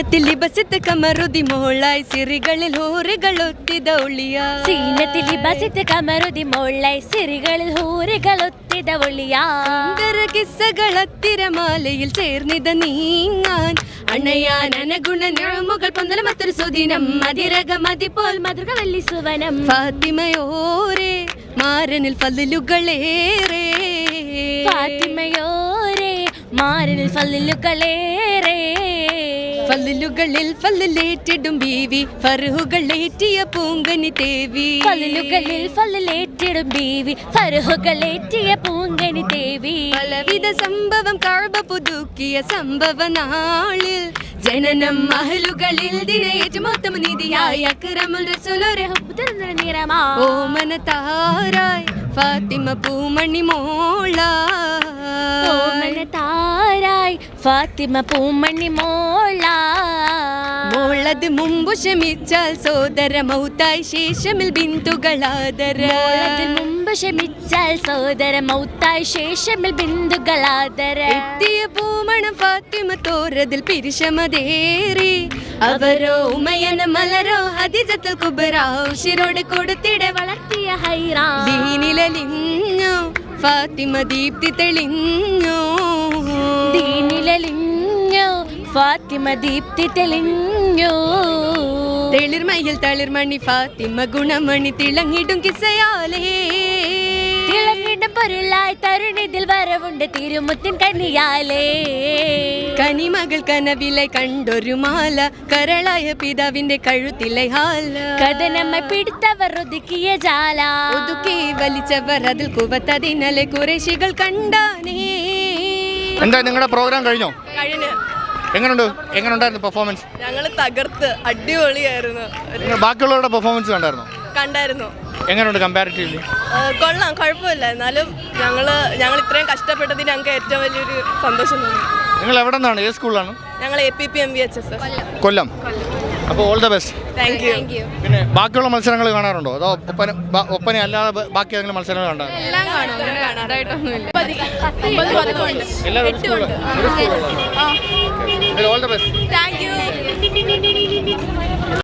സീനത്തിൽ ബസിത്ത് കമറുതി മോളായി സിറികളിൽ ഹോറുകളൊത്തിത ഒളിയ. സീനത്തിലി ബസിത്ത് കമറുതി മോളായി സിറികളിൽ ഹൂറികളൊത്തിത ഒളിയ. സുന്ദര കിസ്സകളത്തിരമാലയിൽ ചേർന്നിത നീങ്ങാൻ. അണയാൻ നനഗുണ ഞാമുകൾ പൊന്തല മറ്റൊരു സുദിനം. മതിരക മതിപോൽ മധുര വല്ലി സുവനം. ഫാത്തിമയോരേ മാരനിൽ ഫല്ലുകളേറെ. ഫാത്തിമയോരേ മാറിൽ ഫല്ലുകളേറെ. ഫല്ലുകളിൽ ഫല്ലിലേറ്റിടും ബീവി. ഫറുകളേറ്റിയ പൂങ്കനി ദേവി. ഫല്ലുകളിൽ ഫല്ലിലേറ്റിടും ബീവി. ഫറുഹുകളേറ്റിയ പൂങ്കനി ദേവി. പലവിധ സംഭവം കാഴ്വ പുതുക്കിയ സംഭവ നാളിൽ. ജനനം മഹലുകളിൽ ദിനയേറ്റ് മൊത്തം നിധിയായ. അക്രമൽ റസൂലൊരു നിറമാ ഓമന താരായ്. ഫാത്തിമ പൂമണി മോള ഓമന താരായി ഫാത്തിമ പൂമണി മോള. മോളത് മുമ്പു ക്ഷമിച്ചാൽ സോദര മൗത്തായി ശേഷമിൽ ബിന്ദുകളാദര മുമ്പ് ക്ഷമിച്ചാൽ സോദര മൗത്തായി ശേഷമിൽ ബിന്ദുകളാദര എത്തിയ പൂമണ ഫാത്തിമ തോരതിൽ പിരിശമതേറി. അവരോ ഉമയന മലരോ ഹദിജത്തൽ കുബരാവ് ശിരോട് കൊടുത്തിടെ വളർത്തിയ ഹൈറാ. ദീനിലലിഞ്ഞു ഫാത്തിമ ദീപ്തി തെളിഞ്ഞു. ദീനിലലിഞ്ഞു ഫാത്തിമ ദീപ്തി തെളിഞ്ഞു. തെളിർമയിൽ തളിർമണി ഫാത്തിമ ഗുണമണി തിളങ്ങിടും കിസയാലേ. തിളങ്ങിടും പൊരുളായി തരുണിതിൽ വരവുണ്ട് തിരുമുത്തിൻ കനിയാലേ. കനിമകൾ കനവിലെ കണ്ടൊരു മാല കരളായ പിതാവിന്റെ കഴുത്തിലെ ഹാല. കഥനമ്മ പിടിത്തവർ ഒതുക്കിയ ജാല. ഒതുക്കി വലിച്ചവർ അതിൽ കുവത്തതിനലെ കുറേശികൾ കണ്ടാനേ. എന്താ നിങ്ങളുടെ പ്രോഗ്രാം കഴിഞ്ഞോ? കഴിഞ്ഞ്. എങ്ങനെയുണ്ട് എങ്ങനെയുണ്ടായിരുന്നു പെർഫോമൻസ് ഞങ്ങൾ തകർത്ത് അടിപൊളിയായിരുന്നു. ബാക്കിയുള്ളവരുടെ പെർഫോമൻസ് കണ്ടായിരുന്നോ? കണ്ടായിരുന്നു. എങ്ങനെയുണ്ട് കമ്പാരിറ്റീവ്ലി കൊള്ളാം കുഴപ്പമില്ല. എന്നാലും ഞങ്ങൾ ഞങ്ങൾ ഇത്രയും കഷ്ടപ്പെട്ടതിന് ഞങ്ങൾക്ക് ഏറ്റവും വലിയൊരു സന്തോഷം തോന്നി. നിങ്ങൾ എവിടെ നിന്നാണ് ഏത് സ്കൂളിലാണ് ഞങ്ങൾ A P P M V H S Kollam. അപ്പോൾ all the best thank you പിന്നെ ബാക്കിയുള്ള മത്സരങ്ങൾ കാണാറുണ്ടോ? അതോ ഒപ്പന ബ- ഒപ്പന അല്ലാതെ ബ- ബാക്കി ഏതെങ്കിലും മത്സരങ്ങൾ കണ്ടായിരുന്നു എല്ലാം കാണും. അങ്ങനെ ഉണ്ട്. എല്ലാവരും സ്കൂളിൽ all the best thank you